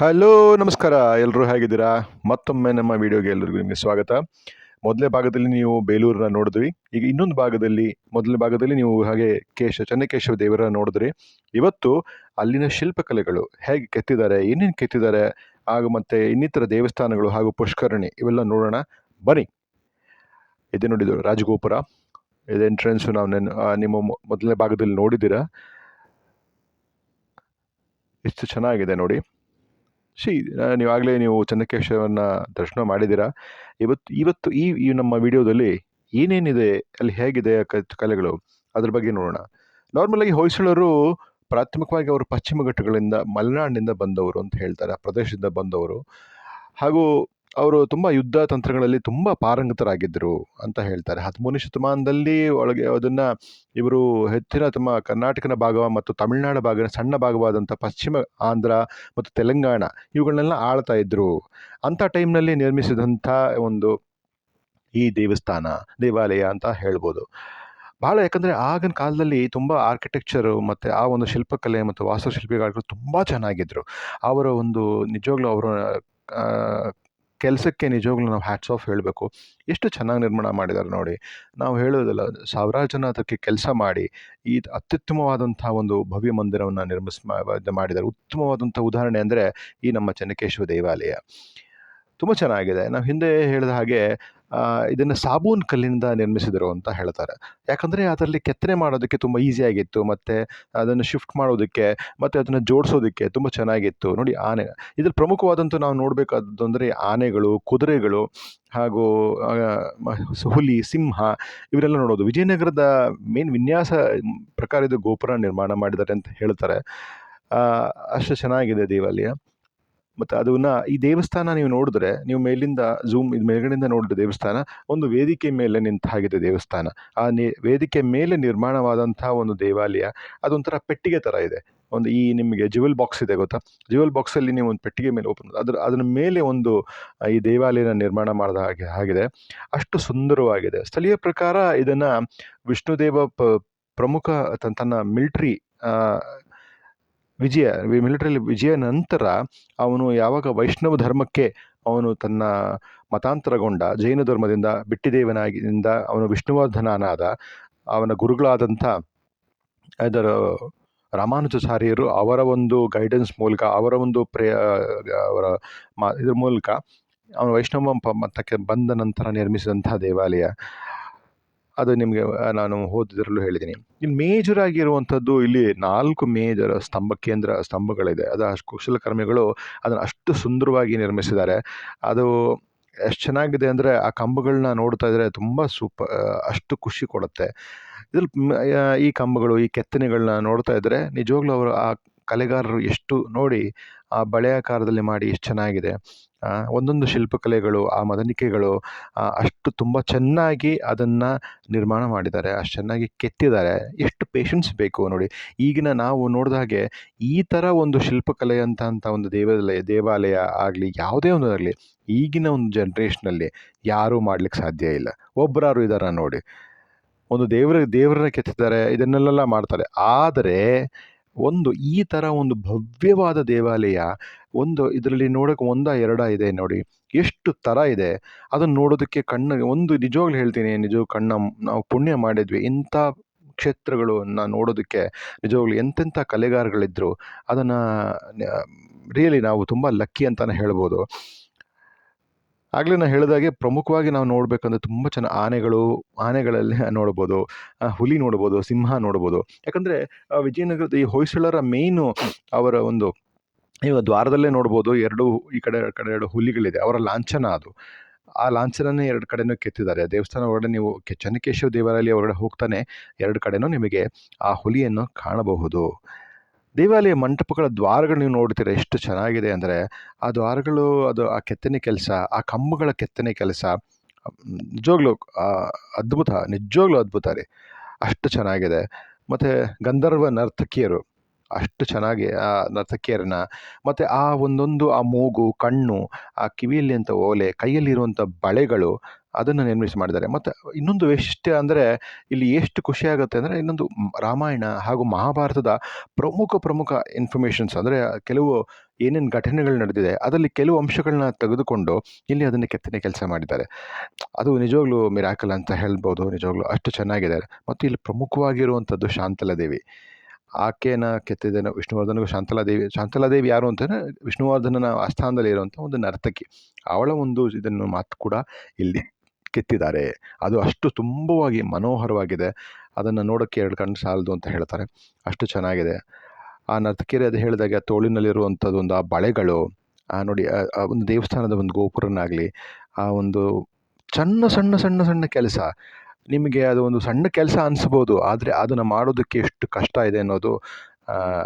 Hello ನಮಸ್ಕಾರ. ಎಲ್ಲರೂ ಹೇಗಿದ್ದೀರಾ? ಮತ್ತೊಮ್ಮೆ ನಮ್ಮ ವಿಡಿಯೋಗೆ ಎಲ್ಲರಿಗೂ ನಿಮಗೆ ಸ್ವಾಗತ. ಮೊದಲನೇ ಭಾಗದಲ್ಲಿ ನೀವು ಬೇಲೂರನ್ನ ನೋಡಿದ್ವಿ. ಈಗ ಇನ್ನೊಂದು ಭಾಗದಲ್ಲಿ, ಮೊದಲನೇ ಭಾಗದಲ್ಲಿ ನೀವು ಹಾಗೆ ಕೇಶ, ಚನ್ನಕೇಶವ ದೇವರನ್ನ ನೋಡಿದ್ರಿ. ಇವತ್ತು ಅಲ್ಲಿನ ಶಿಲ್ಪಕಲೆಗಳು ಹೇಗೆ ಕೆತ್ತಿದ್ದಾರೆ, ಏನೇನು ಕೆತ್ತಿದ್ದಾರೆ, ಹಾಗೂ ಮತ್ತೆ ಇನ್ನಿತರ ದೇವಸ್ಥಾನಗಳು ಹಾಗೂ ಪುಷ್ಕರಣಿ ಇವೆಲ್ಲ ನೋಡೋಣ. ಬನ್ನಿ. ಇದೆ ನೋಡಿದ್ರು ರಾಜಗೋಪುರ. ಇದು ಎಂಟ್ರೆನ್ಸ್ ನಾವು ನೆನ್ ನಿಮ್ಮ ಮೊದಲನೇ ಭಾಗದಲ್ಲಿ ನೋಡಿದ್ದೀರಾ? ಇಷ್ಟು ಚೆನ್ನಾಗಿದೆ ನೋಡಿ. ಸಿ ನೀವಾಗಲೇ ನೀವು ಚೆನ್ನಕೇಶವನ ದರ್ಶನ ಮಾಡಿದ್ದೀರಾ? ಇವತ್ತು ಇವತ್ತು ಈ ಈ ನಮ್ಮ ವಿಡಿಯೋದಲ್ಲಿ ಏನೇನಿದೆ, ಅಲ್ಲಿ ಹೇಗಿದೆ ಕಲೆಗಳು, ಅದ್ರ ಬಗ್ಗೆ ನೋಡೋಣ. ನಾರ್ಮಲಾಗಿ ಹೊಯ್ಸಳರು ಪ್ರಾಥಮಿಕವಾಗಿ ಅವರು ಪಶ್ಚಿಮ ಘಟ್ಟಗಳಿಂದ ಮಲೆನಾಡಿನಿಂದ ಬಂದವರು ಅಂತ ಹೇಳ್ತಾರೆ, ಆ ಪ್ರದೇಶದಿಂದ ಬಂದವರು. ಹಾಗೂ ಅವರು ತುಂಬ ಯುದ್ಧ ತಂತ್ರಗಳಲ್ಲಿ ತುಂಬ ಪಾರಂಗತರಾಗಿದ್ದರು ಅಂತ ಹೇಳ್ತಾರೆ. ಹದಿಮೂರನೇ ಶತಮಾನದಲ್ಲಿ ಒಳಗೆ ಅದನ್ನು ಇವರು ಹೆಚ್ಚಿನ ತಮ್ಮ ಕರ್ನಾಟಕದ ಭಾಗ ಮತ್ತು ತಮಿಳುನಾಡು ಭಾಗದ ಸಣ್ಣ ಭಾಗವಾದಂಥ ಪಶ್ಚಿಮ ಆಂಧ್ರ ಮತ್ತು ತೆಲಂಗಾಣ ಇವುಗಳನ್ನೆಲ್ಲ ಆಳ್ತಾ ಇದ್ದರು ಅಂಥ ಟೈಮ್ನಲ್ಲಿ ನಿರ್ಮಿಸಿದಂಥ ಒಂದು ಈ ದೇವಸ್ಥಾನ, ದೇವಾಲಯ ಅಂತ ಹೇಳ್ಬೋದು. ಭಾಳ ಯಾಕಂದರೆ ಆಗಿನ ಕಾಲದಲ್ಲಿ ತುಂಬ ಆರ್ಕಿಟೆಕ್ಚರು ಮತ್ತು ಆ ಒಂದು ಶಿಲ್ಪಕಲೆ ಮತ್ತು ವಾಸ್ತುಶಿಲ್ಪಿಗಳು ತುಂಬ ಚೆನ್ನಾಗಿದ್ದರು ಅವರ ಒಂದು ನಿಜವಾಗ್ಲೂ ಅವರ ಕೆಲಸಕ್ಕೆ ನಿಜವಾಗ್ಲೂ ನಾವು ಹ್ಯಾಟ್ಸ್ ಆಫ್ ಹೇಳಬೇಕು. ಎಷ್ಟು ಚೆನ್ನಾಗಿ ನಿರ್ಮಾಣ ಮಾಡಿದ್ದಾರೆ ನೋಡಿ. ನಾವು ಹೇಳೋದಲ್ಲ ಸಾವಿರಾರು ಜನ ಅದಕ್ಕೆ ಕೆಲಸ ಮಾಡಿ, ಈ ಅತ್ಯುತ್ತಮವಾದಂಥ ಒಂದು ಭವ್ಯ ಮಂದಿರವನ್ನು ನಿರ್ಮಿಸ್ ಮಾಡಿದ್ದಾರೆ ಉತ್ತಮವಾದಂಥ ಉದಾಹರಣೆ ಅಂದರೆ ಈ ನಮ್ಮ ಚೆನ್ನಕೇಶವ ದೇವಾಲಯ. ತುಂಬ ಚೆನ್ನಾಗಿದೆ. ನಾವು ಹಿಂದೆ ಹೇಳಿದ ಹಾಗೆ ಇದನ್ನು ಸಾಬೂನ್ ಕಲ್ಲಿನಿಂದ ನಿರ್ಮಿಸಿದರು ಅಂತ ಹೇಳ್ತಾರೆ. ಯಾಕಂದರೆ ಅದರಲ್ಲಿ ಕೆತ್ತನೆ ಮಾಡೋದಕ್ಕೆ ತುಂಬ ಈಸಿಯಾಗಿತ್ತು ಮತ್ತು ಅದನ್ನು ಶಿಫ್ಟ್ ಮಾಡೋದಕ್ಕೆ, ಮತ್ತು ಅದನ್ನು ಜೋಡಿಸೋದಕ್ಕೆ ತುಂಬ ಚೆನ್ನಾಗಿತ್ತು. ನೋಡಿ ಆನೆ, ಇದ್ರಲ್ಲಿ ಪ್ರಮುಖವಾದಂಥ ನಾವು ನೋಡಬೇಕಾದದ್ದು ಅಂದರೆ ಆನೆಗಳು, ಕುದುರೆಗಳು, ಹಾಗೂ ಹುಲಿ, ಸಿಂಹ, ಇವರೆಲ್ಲ ನೋಡೋದು. ವಿಜಯನಗರದ ಮೇನ್ ವಿನ್ಯಾಸ ಪ್ರಕಾರ ಇದು ಗೋಪುರ ನಿರ್ಮಾಣ ಮಾಡಿದ್ದಾರೆ ಅಂತ ಹೇಳ್ತಾರೆ. ಅಷ್ಟು ಚೆನ್ನಾಗಿದೆ ದೇವಾಲಯ. ಮತ್ತು ಅದನ್ನ ಈ ದೇವಸ್ಥಾನ ನೀವು ನೋಡಿದ್ರೆ, ನೀವು ಮೇಲಿಂದ ಝೂಮ್ ಇದು ಮೇಲ್ಗಡೆಯಿಂದ ನೋಡಿದ್ರೆ ದೇವಸ್ಥಾನ, ಒಂದು ವೇದಿಕೆ ಮೇಲೆ ನಿಂತ ಹಾಗಿದೆ ದೇವಸ್ಥಾನ. ಆ ವೇದಿಕೆ ಮೇಲೆ ನಿರ್ಮಾಣವಾದಂತಹ ಒಂದು ದೇವಾಲಯ, ಅದೊಂಥರ ಪೆಟ್ಟಿಗೆ ಥರ ಇದೆ. ಒಂದು ಈ ನಿಮಗೆ ಜ್ಯುವೆಲ್ ಬಾಕ್ಸ್ ಇದೆ ಗೊತ್ತಾ? ಜ್ಯುವೆಲ್ ಬಾಕ್ಸಲ್ಲಿ ನೀವು ಒಂದು ಪೆಟ್ಟಿಗೆ ಮೇಲೆ ಓಪನ್ ಅದ್ರ ಅದರ ಮೇಲೆ ಒಂದು ಈ ದೇವಾಲಯನ ನಿರ್ಮಾಣ ಮಾಡಿದ ಹಾಗೆ ಆಗಿದೆ ಅಷ್ಟು ಸುಂದರವಾಗಿದೆ. ಸ್ಥಳೀಯ ಪ್ರಕಾರ ಇದನ್ನು ವಿಷ್ಣುದೇವ ಪ್ರಮುಖ ತನ್ನ ಮಿಲ್ಟ್ರಿ ವಿಜಯ ಮಿಲಿಟರಿಯಲ್ಲಿ ವಿಜಯ ನಂತರ ಅವನು ಯಾವಾಗ ವೈಷ್ಣವ ಧರ್ಮಕ್ಕೆ ಅವನು ತನ್ನ ಮತಾಂತರಗೊಂಡ, ಜೈನ ಧರ್ಮದಿಂದ ಬಿಟ್ಟಿದೇವನಾಗಿಂದ ಅವನು ವಿಷ್ಣುವರ್ಧನನಾದ, ಅವನ ಗುರುಗಳಾದಂಥ ಅದರ ರಾಮಾನುಜಾಚಾರ್ಯರು ಅವರ ಒಂದು ಗೈಡೆನ್ಸ್ ಮೂಲಕ, ಅವರ ಒಂದು ಪ್ರೇ ಅವರ ಮಾ, ಇದ್ರ ಮೂಲಕ ಅವನು ವೈಷ್ಣವ ಮತಕ್ಕೆ ಬಂದ ನಂತರ ನಿರ್ಮಿಸಿದಂತಹ ದೇವಾಲಯ. ಅದು ನಿಮಗೆ ನಾನು ಓದಿದ್ರಲ್ಲೂ ಹೇಳಿದ್ದೀನಿ ಇಲ್ಲಿ ಮೇಜರ್ ಆಗಿರುವಂಥದ್ದು ಇಲ್ಲಿ ನಾಲ್ಕು ಮೇಜರ್ ಸ್ತಂಭ, ಕೇಂದ್ರ ಸ್ತಂಭಗಳಿದೆ. ಅದು ಅಷ್ಟು ಕುಶಲಕರ್ಮಿಗಳು ಅದನ್ನು ಅಷ್ಟು ಸುಂದರವಾಗಿ ನಿರ್ಮಿಸಿದ್ದಾರೆ. ಅದು ಎಷ್ಟು ಚೆನ್ನಾಗಿದೆ ಅಂದರೆ ಆ ಕಂಬಗಳನ್ನ ನೋಡ್ತಾ ಇದ್ರೆ ತುಂಬ ಸೂಪ ಅಷ್ಟು ಖುಷಿ ಕೊಡುತ್ತೆ. ಇದ್ರಲ್ಲಿ ಈ ಕಂಬಗಳು, ಈ ಕೆತ್ತನೆಗಳನ್ನ ನೋಡ್ತಾ ಇದ್ರೆ ನಿಜವಾಗ್ಲೂ ಅವರು ಆ ಕಲೆಗಾರರು ಎಷ್ಟು ನೋಡಿ ಆ ಬಳೆ ಆಕಾರದಲ್ಲಿ ಮಾಡಿ ಎಷ್ಟು ಚೆನ್ನಾಗಿದೆ. ಒಂದೊಂದು ಶಿಲ್ಪಕಲೆಗಳು, ಆ ಮದನಿಕೆಗಳು ಅಷ್ಟು ತುಂಬ ಚೆನ್ನಾಗಿ ಅದನ್ನು ನಿರ್ಮಾಣ ಮಾಡಿದ್ದಾರೆ, ಅಷ್ಟು ಚೆನ್ನಾಗಿ ಕೆತ್ತಿದ್ದಾರೆ. ಎಷ್ಟು ಪೇಷನ್ಸ್ ಬೇಕು ನೋಡಿ. ಈಗಿನ ನಾವು ನೋಡಿದ ಹಾಗೆ ಈ ಥರ ಒಂದು ಶಿಲ್ಪಕಲೆ ಅಂತ ಅಂತ ಒಂದು ದೇವಾಲಯ ದೇವಾಲಯ ಆಗಲಿ, ಯಾವುದೇ ಒಂದು ಆಗಲಿ, ಈಗಿನ ಒಂದು ಜನ್ರೇಷನಲ್ಲಿ ಯಾರೂ ಮಾಡ್ಲಿಕ್ಕೆ ಸಾಧ್ಯ ಇಲ್ಲ. ಒಬ್ಬರಾರು ಇದ್ದಾರ ನೋಡಿ. ಒಂದು ದೇವರ, ದೇವರನ್ನ ಕೆತ್ತಿದ್ದಾರೆ, ಇದನ್ನೆಲ್ಲ ಮಾಡ್ತಾರೆ. ಆದರೆ ಒಂದು ಈ ಥರ ಒಂದು ಭವ್ಯವಾದ ದೇವಾಲಯ ಒಂದು ಇದರಲ್ಲಿ ನೋಡೋಕೆ ಒಂದ, ಎರಡ ಇದೆ ನೋಡಿ. ಎಷ್ಟು ಥರ ಇದೆ. ಅದನ್ನು ನೋಡೋದಕ್ಕೆ ಕಣ್ಣು, ಒಂದು ನಿಜವಾಗ್ಲೂ ಹೇಳ್ತೀನಿ ನಿಜ ಕಣ್ಣ ನಾವು ಪುಣ್ಯ ಮಾಡಿದ್ವಿ. ಇಂಥ ಕ್ಷೇತ್ರಗಳನ್ನ ನೋಡೋದಕ್ಕೆ ನಿಜವಾಗ್ಲೂ ಎಂತೆಂಥ ಕಲೆಗಾರಗಳಿದ್ದರು ಅದನ್ನು ರಿಯಲಿ ನಾವು ತುಂಬ ಲಕ್ಕಿ ಅಂತಲೇ ಹೇಳ್ಬೋದು. ಆಗಲೇ ನಾನು ಹೇಳಿದಾಗೆ ಪ್ರಮುಖವಾಗಿ ನಾವು ನೋಡಬೇಕಂದ್ರೆ ತುಂಬ ಚೆನ್ನಾಗಿ ಆನೆಗಳು, ಆನೆಗಳಲ್ಲಿ ನೋಡ್ಬೋದು ಹುಲಿ ನೋಡ್ಬೋದು, ಸಿಂಹ ನೋಡ್ಬೋದು. ಯಾಕಂದರೆ ವಿಜಯನಗರದ ಈ ಹೊಯ್ಸಳರ ಮೇಯ್ನು ಅವರ ಒಂದು ಈಗ ದ್ವಾರದಲ್ಲೇ ನೋಡ್ಬೋದು, ಎರಡು ಈ ಕಡೆ ಕಡೆ ಎರಡು ಹುಲಿಗಳಿದೆ, ಅವರ ಲಾಂಛನ ಅದು. ಆ ಲಾಂಛನನೇ ಎರಡು ಕಡೆನೂ ಕೆತ್ತಿದ್ದಾರೆ. ದೇವಸ್ಥಾನ ಒಳಗಡೆ ನೀವು ಕೆ, ಚೆನ್ನಕೇಶವ ದೇವಾಲಯ ಒಳಗಡೆ ಹೋಗ್ತಾನೆ, ಎರಡು ಕಡೆನೂ ನಿಮಗೆ ಆ ಹುಲಿಯನ್ನು ಕಾಣಬಹುದು. ದೇವಾಲಯ ಮಂಟಪಗಳ ದ್ವಾರಗಳು ನೀವು ನೋಡ್ತೀರಾ ಎಷ್ಟು ಚೆನ್ನಾಗಿದೆ ಅಂದರೆ, ಆ ದ್ವಾರಗಳು, ಅದು ಆ ಕೆತ್ತನೆ ಕೆಲಸ, ಆ ಕಂಬಗಳ ಕೆತ್ತನೆ ಕೆಲಸ, ನಿಜವಾಗ್ಲೂ ಅದ್ಭುತ ನಿಜವಾಗ್ಲೂ ಅದ್ಭುತ ರೀ. ಅಷ್ಟು ಚೆನ್ನಾಗಿದೆ. ಮತ್ತು ಗಂಧರ್ವ ನರ್ತಕಿಯರು, ಅಷ್ಟು ಚೆನ್ನಾಗಿ ಆ ನರ್ತಕಿಯರನ್ನ, ಮತ್ತು ಆ ಒಂದೊಂದು, ಆ ಮೂಗು, ಕಣ್ಣು, ಆ ಕಿವಿಯಲ್ಲಿ ಅಂತ ಓಲೆ ಕೈಯಲ್ಲಿರುವಂಥ ಬಳೆಗಳು ಅದನ್ನು ನಿರ್ಮಿಸಿ ಮಾಡಿದ್ದಾರೆ. ಮತ್ತು ಇನ್ನೊಂದು ವೈಶಿಷ್ಟ್ಯ ಅಂದರೆ ಇಲ್ಲಿ ಎಷ್ಟು ಖುಷಿ ಆಗುತ್ತೆ ಅಂದರೆ ಇನ್ನೊಂದು ರಾಮಾಯಣ ಹಾಗೂ ಮಹಾಭಾರತದ ಪ್ರಮುಖ ಪ್ರಮುಖ ಇನ್ಫಾರ್ಮೇಷನ್ಸ್ ಅಂದರೆ ಕೆಲವು ಏನೇನು ಘಟನೆಗಳು ನಡೆದಿದೆ, ಅದರಲ್ಲಿ ಕೆಲವು ಅಂಶಗಳನ್ನ ತೆಗೆದುಕೊಂಡು ಇಲ್ಲಿ ಅದನ್ನು ಕೆತ್ತನೆ ಕೆಲಸ ಮಾಡಿದ್ದಾರೆ. ಅದು ನಿಜವಾಗ್ಲೂ ಮಿರಾಕಲ್ ಅಂತ ಹೇಳ್ಬೋದು, ನಿಜವಾಗ್ಲೂ ಅಷ್ಟು ಚೆನ್ನಾಗಿದೆ. ಮತ್ತು ಇಲ್ಲಿ ಪ್ರಮುಖವಾಗಿರುವಂಥದ್ದು ಶಾಂತಲಾದೇವಿ ಆಕೆನ ಕೆತ್ತಿದ ವಿಷ್ಣುವರ್ಧನಗೂ ಶಾಂತಲಾದೇವಿ ಶಾಂತಲಾದೇವಿ ಯಾರು ಅಂತಂದರೆ ವಿಷ್ಣುವರ್ಧನನ ಆಸ್ಥಾನದಲ್ಲಿ ಇರುವಂಥ ಒಂದು ನರ್ತಕಿ. ಅವಳ ಒಂದು ಇದನ್ನು ಮಾತು ಕೂಡ ಇಲ್ಲಿ ಕೆತ್ತಿದ್ದಾರೆ. ಅದು ಅಷ್ಟು ತುಂಬವಾಗಿ ಮನೋಹರವಾಗಿದೆ. ಅದನ್ನು ನೋಡೋಕ್ಕೆ ಎರಡು ಕಣ್ಣು ಸಾಲದು ಅಂತ ಹೇಳ್ತಾರೆ. ಅಷ್ಟು ಚೆನ್ನಾಗಿದೆ. ಆ ನರ್ತಕಿಯರೇ ಅದು ಹೇಳಿದಾಗ ಆ ತೋಳಿನಲ್ಲಿರುವಂಥದ್ದು ಒಂದು ಆ ಬಳೆಗಳು, ಆ ನೋಡಿ ಆ ಒಂದು ದೇವಸ್ಥಾನದ ಒಂದು ಗೋಪುರನಾಗಲಿ, ಆ ಒಂದು ಸಣ್ಣ ಸಣ್ಣ ಸಣ್ಣ ಸಣ್ಣ ಕೆಲಸ. ನಿಮಗೆ ಅದು ಒಂದು ಸಣ್ಣ ಕೆಲಸ ಅನಿಸ್ಬೋದು, ಆದರೆ ಅದನ್ನು ಮಾಡೋದಕ್ಕೆ ಎಷ್ಟು ಕಷ್ಟ ಇದೆ ಅನ್ನೋದು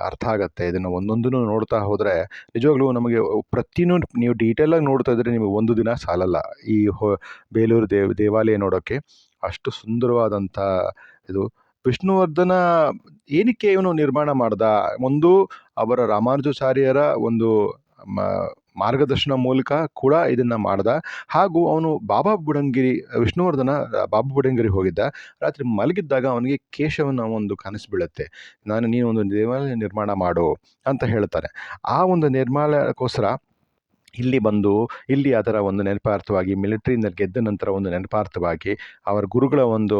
ಅರ್ಥ ಆಗುತ್ತೆ. ಇದನ್ನು ಒಂದೊಂದನ್ನು ನೋಡ್ತಾ ಹೋದರೆ ನಿಜವಾಗ್ಲೂ ನಮಗೆ ಪ್ರತಿನೂ ನೀವು ಡೀಟೇಲಾಗಿ ನೋಡ್ತಾ ಇದ್ದರೆ ನಿಮಗೆ ಒಂದು ದಿನ ಸಾಲಲ್ಲ. ಈ ಹೊ, ಬೇಲೂರು ದೇವ್, ದೇವಾಲಯ ನೋಡೋಕ್ಕೆ ಅಷ್ಟು ಸುಂದರವಾದಂಥ ಇದು. ವಿಷ್ಣುವರ್ಧನ ಏನಕ್ಕೆ ಇವನು ನಿರ್ಮಾಣ ಮಾಡ್ದ? ಒಂದು ಅವರ ರಾಮಾನುಜಾಚಾರ್ಯರ ಒಂದು ಮಾರ್ಗದರ್ಶನ ಮೂಲಕ ಕೂಡ ಇದನ್ನು ಮಾಡ್ದ. ಹಾಗೂ ಅವನು ಬಾಬಾ ಬುಡಂಗಿರಿ, ವಿಷ್ಣುವರ್ಧನ, ಬಾಬಾ ಬುಡಂಗಿರಿ ಹೋಗಿದ್ದ. ರಾತ್ರಿ ಮಲಗಿದ್ದಾಗ ಅವನಿಗೆ ಕೇಶವನ ಒಂದು ಕನಸು ನಾನು ನೀನು ಒಂದು ದೇವಾಲಯ ನಿರ್ಮಾಣ ಮಾಡು ಅಂತ ಹೇಳ್ತಾರೆ. ಆ ಒಂದು ನಿರ್ಮಾಣಕ್ಕೋಸ್ಕರ ಇಲ್ಲಿ ಬಂದು, ಇಲ್ಲಿ ಅದರ ಒಂದು ನೆನಪಾರ್ಥವಾಗಿ, ಮಿಲಿಟ್ರಿನಲ್ಲಿ ಗೆದ್ದ ನಂತರ ಒಂದು ನೆನಪಾರ್ಥವಾಗಿ, ಅವರ ಗುರುಗಳ ಒಂದು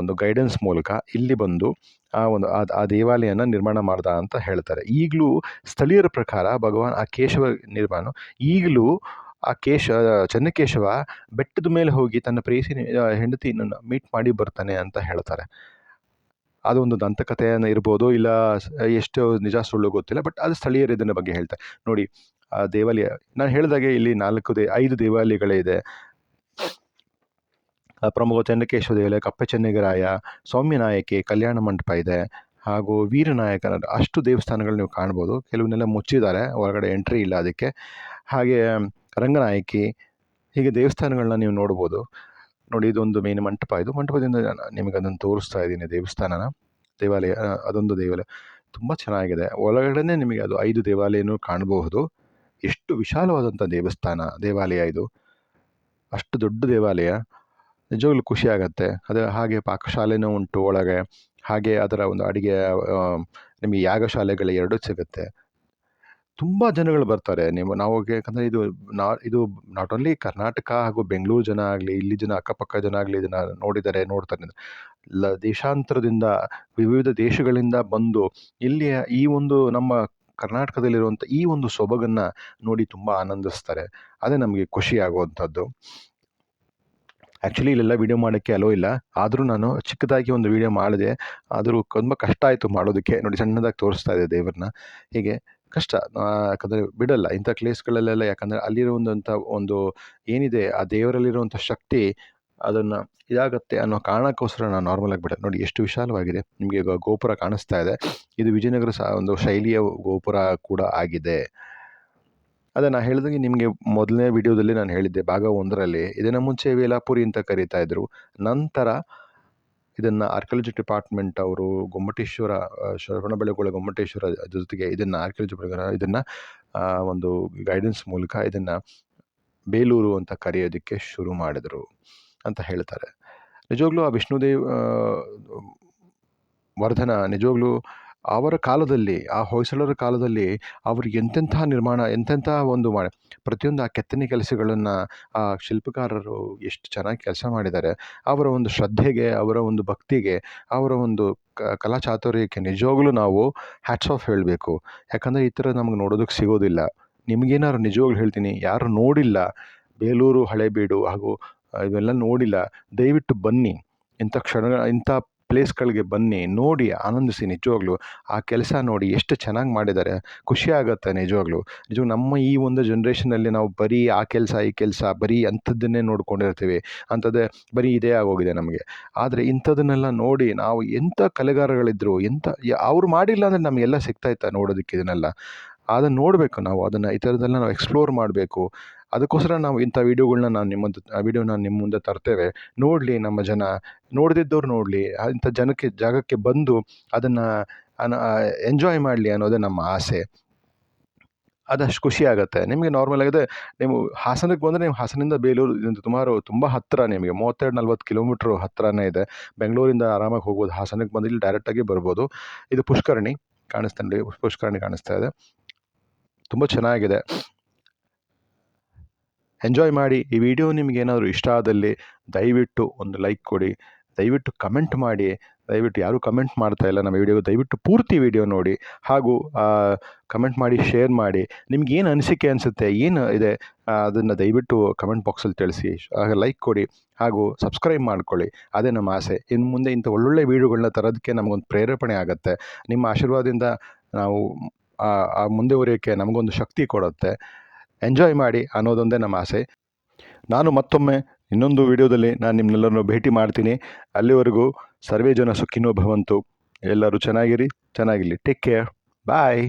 ಒಂದು ಗೈಡೆನ್ಸ್ ಮೂಲಕ ಇಲ್ಲಿ ಬಂದು, ಆ ಒಂದು, ಆ ಆ ದೇವಾಲಯನ ನಿರ್ಮಾಣ ಮಾಡ್ದ ಅಂತ ಹೇಳ್ತಾರೆ. ಈಗಲೂ ಸ್ಥಳೀಯರ ಪ್ರಕಾರ ಭಗವಾನ್ ಆ ಕೇಶವ ನಿರ್ಮಾಣ, ಈಗಲೂ ಆ ಕೇಶ, ಚನ್ನಕೇಶವ ಬೆಟ್ಟದ ಮೇಲೆ ಹೋಗಿ ತನ್ನ ಪ್ರೇಯಸಿ ಹೆಂಡತಿಯನ್ನು ಮೀಟ್ ಮಾಡಿ ಬರ್ತಾನೆ ಅಂತ ಹೇಳ್ತಾರೆ. ಅದೊಂದು ದಂತಕಥೆಯನ್ನು ಇರ್ಬೋದು, ಇಲ್ಲ ಎಷ್ಟು ನಿಜ ಸುಳ್ಳು ಗೊತ್ತಿಲ್ಲ ಬಟ್ ಅದು ಸ್ಥಳೀಯರು ಇದನ್ನ ಬಗ್ಗೆ ಹೇಳ್ತಾರೆ. ನೋಡಿ ಆ ದೇವಾಲಯ. ನಾನು ಹೇಳಿದಾಗೆ ಇಲ್ಲಿ ನಾಲ್ಕು ದೇ, ಐದು ದೇವಾಲಯಗಳೇ ಇದೆ. ಆ ಪ್ರಮುಖ ಚೆನ್ನಕೇಶ್ವರ ದೇವಾಲಯ ಕಪ್ಪೆ ಚೆನ್ನಿಗರಾಯ ಸೌಮ್ಯನಾಯಕಿ, ಕಲ್ಯಾಣ ಮಂಟಪ ಇದೆ. ಹಾಗೂ ವೀರನಾಯಕನ ಅಷ್ಟು ದೇವಸ್ಥಾನಗಳು ನೀವು ಕಾಣ್ಬೋದು. ಕೆಲವನ್ನೆಲ್ಲ ಮುಚ್ಚಿದ್ದಾರೆ. ಹೊರಗಡೆ ಎಂಟ್ರಿ ಇಲ್ಲ ಅದಕ್ಕೆ. ಹಾಗೆ, ರಂಗನಾಯಕಿ, ಹೀಗೆ ದೇವಸ್ಥಾನಗಳನ್ನ ನೀವು ನೋಡ್ಬೋದು. ನೋಡಿ, ಇದೊಂದು ಮೇನ್ ಮಂಟಪ. ಇದು ಮಂಟಪದಿಂದ ನಿಮಗೆ ಅದನ್ನು ತೋರಿಸ್ತಾ ಇದ್ದೀನಿ ದೇವಸ್ಥಾನನ. ದೇವಾಲಯ, ಅದೊಂದು ದೇವಾಲಯ. ತುಂಬ ಚೆನ್ನಾಗಿದೆ. ಒಳಗಡೆನೆ ನಿಮಗೆ ಅದು ಐದು ದೇವಾಲಯನೂ ಕಾಣಬಹುದು. ಎಷ್ಟು ವಿಶಾಲವಾದಂಥ ದೇವಸ್ಥಾನ, ದೇವಾಲಯ ಇದು. ಅಷ್ಟು ದೊಡ್ಡ ದೇವಾಲಯ. ನಿಜವಾಗ್ಲೂ ಖುಷಿ ಆಗುತ್ತೆ. ಅದು ಹಾಗೆ ಪಾಕಶಾಲೆನೂ ಉಂಟು ಒಳಗೆ. ಹಾಗೆ ಅದರ ಒಂದು ಅಡಿಗೆ ನಿಮಗೆ ಯಾಗಶಾಲೆಗಳು ಎರಡೂ ಸಿಗುತ್ತೆ. ತುಂಬ ಜನಗಳು ಬರ್ತಾರೆ. ನೀವು, ನಾವು ಯಾಕಂದರೆ ಇದು ನಾ, ಇದು ನಾಟ್ ಓನ್ಲಿ ಕರ್ನಾಟಕ ಹಾಗೂ ಬೆಂಗಳೂರು ಜನ ಆಗಲಿ, ಇಲ್ಲಿ ಜನ, ಅಕ್ಕಪಕ್ಕ ಜನ ಆಗಲಿ ಇದನ್ನು ನೋಡಿದರೆ, ನೋಡ್ತಾರೆ. ಲ, ದೇಶಾಂತರದಿಂದ ವಿವಿಧ ದೇಶಗಳಿಂದ ಬಂದು, ಇಲ್ಲಿಯ ಈ ಒಂದು ನಮ್ಮ ಕರ್ನಾಟಕದಲ್ಲಿರುವಂಥ ಈ ಒಂದು ಸೊಬಗನ್ನು ನೋಡಿ ತುಂಬ ಆನಂದಿಸ್ತಾರೆ. ಅದೇ ನಮಗೆ ಖುಷಿ ಆಗುವಂಥದ್ದು. ಆ್ಯಕ್ಚುಲಿ ಇಲ್ಲೆಲ್ಲ ವೀಡಿಯೋ ಮಾಡೋಕ್ಕೆ ಅಲೋ ಇಲ್ಲ. ಆದರೂ ನಾನು ಚಿಕ್ಕದಾಗಿ ಒಂದು ವೀಡಿಯೋ ಮಾಡಿದೆ. ಆದರೂ ತುಂಬ ಕಷ್ಟ ಆಯಿತು ಮಾಡೋದಕ್ಕೆ. ನೋಡಿ ಸಣ್ಣದಾಗಿ ತೋರಿಸ್ತಾ ಇದೆ ದೇವ್ರನ್ನ. ಹೀಗೆ ಕಷ್ಟ. ಯಾಕಂದರೆ ಬಿಡಲ್ಲ ಇಂಥ ಪ್ಲೇಸ್ಗಳಲ್ಲೆಲ್ಲ ಯಾಕಂದರೆ ಅಲ್ಲಿರುವಂಥ ಒಂದು ಏನಿದೆ ಆ ದೇವರಲ್ಲಿರುವಂಥ ಶಕ್ತಿ ಅದನ್ನು ಇದಾಗತ್ತೆ ಅನ್ನೋ ಕಾರಣಕ್ಕೋಸ್ಕರ ನಾನು ನಾರ್ಮಲಾಗಿ ಆಗಿಬಿಟ್ಟೆ ನೋಡಿ, ಎಷ್ಟು ವಿಶಾಲವಾಗಿದೆ. ನಿಮಗೆ ಈಗ ಗೋಪುರ ಕಾಣಿಸ್ತಾ ಇದೆ. ಇದು ವಿಜಯನಗರ ಸಹ ಒಂದು ಶೈಲಿಯ ಗೋಪುರ ಕೂಡ ಆಗಿದೆ. ಅದೇ ನಾನು ಹೇಳಿದಂಗೆ ನಿಮಗೆ ಮೊದಲನೇ ವಿಡಿಯೋದಲ್ಲಿ ನಾನು ಹೇಳಿದ್ದೆ, ಭಾಗ ಒಂದರಲ್ಲಿ ಇದನ್ನು ಮುಂಚೆ ವೇಲಾಪುರಿ ಅಂತ ಕರೀತಾ ಇದ್ರು. ನಂತರ ಇದನ್ನು ಆರ್ಕಿಯಾಲಜಿ ಡಿಪಾರ್ಟ್ಮೆಂಟ್ ಅವರು ಗೊಮ್ಮಟೇಶ್ವರ ಶರವಣಬೆಳಗೊಳ ಗೊಮ್ಮಟೇಶ್ವರ ಜೊತೆಗೆ ಇದನ್ನು ಆರ್ಕಿಯಾಲಜಿ ಇದನ್ನು ಒಂದು ಗೈಡೆನ್ಸ್ ಮೂಲಕ ಇದನ್ನು ಬೇಲೂರು ಅಂತ ಕರೆಯೋದಕ್ಕೆ ಶುರು ಮಾಡಿದರು. ಅಂತ ಹೇಳ್ತಾರೆ. ನಿಜವಾಗ್ಲೂ ಆ ವಿಷ್ಣುದೇವ್ ವರ್ಧನ ನಿಜವಾಗ್ಲೂ ಅವರ ಕಾಲದಲ್ಲಿ, ಆ ಹೊಯ್ಸಳರ ಕಾಲದಲ್ಲಿ ಅವರು ಎಂತೆಂಥ ನಿರ್ಮಾಣ ಎಂತೆಂಥ ಒಂದು ಮಾಡಿ ಪ್ರತಿಯೊಂದು ಆ ಕೆತ್ತನೆ ಕೆಲಸಗಳನ್ನು ಆ ಶಿಲ್ಪಕಾರರು ಎಷ್ಟು ಚೆನ್ನಾಗಿ ಕೆಲಸ ಮಾಡಿದ್ದಾರೆ. ಅವರ ಒಂದು ಶ್ರದ್ಧೆಗೆ, ಅವರ ಒಂದು ಭಕ್ತಿಗೆ, ಅವರ ಒಂದು ಕಲಾ ಚಾತುರ್ಯಕ್ಕೆ ನಿಜವಾಗ್ಲೂ ನಾವು ಹ್ಯಾಟ್ಸ್ ಆಫ್ ಹೇಳಬೇಕು. ಯಾಕಂದರೆ ಈ ಥರ ನಮ್ಗೆ ನೋಡೋದಕ್ಕೆ ಸಿಗೋದಿಲ್ಲ. ನಿಮಗೇನಾದ್ರು ನಿಜವಾಗ್ಲೂ ಹೇಳ್ತೀನಿ, ಯಾರು ನೋಡಿಲ್ಲ, ಬೇಲೂರು ಹಳೇಬೀಡು ಹಾಗೂ ಇವೆಲ್ಲ ನೋಡಿಲ್ಲ. ದಯವಿಟ್ಟು ಬನ್ನಿ. ಇಂಥ ಕ್ಷಣ ಇಂಥ ಪ್ಲೇಸ್ಗಳಿಗೆ ಬನ್ನಿ. ನೋಡಿ, ಆನಂದಿಸಿ ನಿಜವಾಗ್ಲೂ. ಆ ಕೆಲಸ ನೋಡಿ ಎಷ್ಟು ಚೆನ್ನಾಗಿ ಮಾಡಿದ್ದಾರೆ. ಖುಷಿ ಆಗುತ್ತೆ ನಿಜವಾಗ್ಲೂ. ನಿಜ ನಮ್ಮ ಈ ಒಂದು ಜನ್ರೇಷನಲ್ಲಿ ನಾವು ಬರೀ ಆ ಕೆಲಸ, ಈ ಕೆಲಸ, ಬರೀ ಅಂಥದ್ದನ್ನೇ ನೋಡ್ಕೊಂಡಿರ್ತೀವಿ. ಅಂಥದ್ದೇ ಬರೀ ಇದೇ ಆಗೋಗಿದೆ ನಮಗೆ. ಆದರೆ ಇಂಥದನ್ನೆಲ್ಲ ನೋಡಿ ನಾವು ಎಂಥ ಕಲೆಗಾರಗಳಿದ್ರು, ಎಂಥ, ಅವ್ರು ಮಾಡಿಲ್ಲ ಅಂದರೆ ನಮಗೆಲ್ಲ ಸಿಗ್ತಾ ಇತ್ತ ನೋಡೋದಕ್ಕೆ ಇದನ್ನೆಲ್ಲ? ಅದನ್ನು ನೋಡಬೇಕು ನಾವು. ಅದನ್ನು ಈ ಥರದ್ದೆಲ್ಲ ನಾವು ಎಕ್ಸ್ಪ್ಲೋರ್ ಮಾಡಬೇಕು. ಅದಕ್ಕೋಸ್ಕರ ನಾವು ಇಂಥ ವೀಡಿಯೋಗಳ್ನ ನಾನು ನಿಮ್ಮ ವೀಡಿಯೋನ ನಿಮ್ಮ ಮುಂದೆ ತರ್ತೇವೆ. ನೋಡಲಿ ನಮ್ಮ ಜನ ನೋಡ್ದಿದ್ದವ್ರು ನೋಡಲಿ ಇಂಥ ಜನಕ್ಕೆ ಜಾಗಕ್ಕೆ ಬಂದು ಅದನ್ನು ಎಂಜಾಯ್ ಮಾಡಲಿ ಅನ್ನೋದೇ ನಮ್ಮ ಆಸೆ. ಅದಷ್ಟು ಖುಷಿ ಆಗುತ್ತೆ. ನಿಮಗೆ ನಾರ್ಮಲ್ ಆಗಿದೆ ನೀವು ಹಾಸನಕ್ಕೆ ಬಂದರೆ ನೀವು ಹಾಸನದಿಂದ ಬೇಲೂರು ಸುಮಾರು ತುಂಬ ಹತ್ತಿರ ನಿಮಗೆ ಮೂವತ್ತೆರಡು ನಲ್ವತ್ತು ಕಿಲೋಮೀಟ್ರ್ ಹತ್ತಿರನೇ ಇದೆ. ಬೆಂಗಳೂರಿಂದ ಆರಾಮಾಗಿ ಹೋಗ್ಬೋದು ಹಾಸನಕ್ಕೆ ಬಂದು ಇಲ್ಲಿ ಡೈರೆಕ್ಟಾಗಿ ಬರ್ಬೋದು. ಇದು ಪುಷ್ಕರಣಿ ಕಾಣಿಸ್ತಾ ಪುಷ್ಕರಣಿ ಕಾಣಿಸ್ತಾ ಇದೆ. ತುಂಬ ಚೆನ್ನಾಗಿದೆ. ಎಂಜಾಯ್ ಮಾಡಿ ಈ ವಿಡಿಯೋ ನಿಮ್ಗೆ ಏನಾದರೂ ಇಷ್ಟ ಆದಲ್ಲಿ ದಯವಿಟ್ಟು ಒಂದು ಲೈಕ್ ಕೊಡಿ. ದಯವಿಟ್ಟು ಕಮೆಂಟ್ ಮಾಡಿ. ದಯವಿಟ್ಟು ಯಾರೂ ಕಮೆಂಟ್ ಮಾಡ್ತಾ ಇಲ್ಲ ನಮ್ಮ ವಿಡಿಯೋ ದಯವಿಟ್ಟು ಪೂರ್ತಿ ವಿಡಿಯೋ ನೋಡಿ. ಹಾಗೂ ಕಮೆಂಟ್ ಮಾಡಿ ಶೇರ್ ಮಾಡಿ. ನಿಮ್ಗೆ ಏನು ಅನಿಸಿಕೆ ಅನಿಸುತ್ತೆ, ಏನು ಇದೆ ಅದನ್ನು ದಯವಿಟ್ಟು ಕಮೆಂಟ್ ಬಾಕ್ಸಲ್ಲಿ ತಿಳಿಸಿ. ಲೈಕ್ ಕೊಡಿ. ಹಾಗೂ ಸಬ್ಸ್ಕ್ರೈಬ್ ಮಾಡ್ಕೊಳ್ಳಿ. ಅದೇ ನಮ್ಮ ಆಸೆ. ಇನ್ನು ಮುಂದೆ ಇಂಥ ಒಳ್ಳೊಳ್ಳೆ ವೀಡಿಯೋಗಳನ್ನ ತರೋದಕ್ಕೆ ನಮಗೊಂದು ಪ್ರೇರೇಪಣೆ ಆಗುತ್ತೆ. ನಿಮ್ಮ ಆಶೀರ್ವಾದದಿಂದ ನಾವು ಮುಂದುವರಿಯೋಕ್ಕೆ ನಮಗೊಂದು ಶಕ್ತಿ ಕೊಡುತ್ತೆ. ಎಂಜಾಯ್ ಮಾಡಿ ಅನ್ನೋದೊಂದೇ ನಮ್ಮ ಆಸೆ. ನಾನು ಮತ್ತೊಮ್ಮೆ ಇನ್ನೊಂದು ವಿಡಿಯೋದಲ್ಲಿ ನಾನು ನಿಮ್ಮನ್ನೆಲ್ಲರನ್ನು ಭೇಟಿ ಮಾಡ್ತೀನಿ. ಅಲ್ಲಿವರೆಗೂ ಸರ್ವೇ ಜನ ಸುಖಿನೋ ಭವಂತು. ಎಲ್ಲರೂ ಚೆನ್ನಾಗಿರಿ, ಚೆನ್ನಾಗಿರಲಿ. Take care bye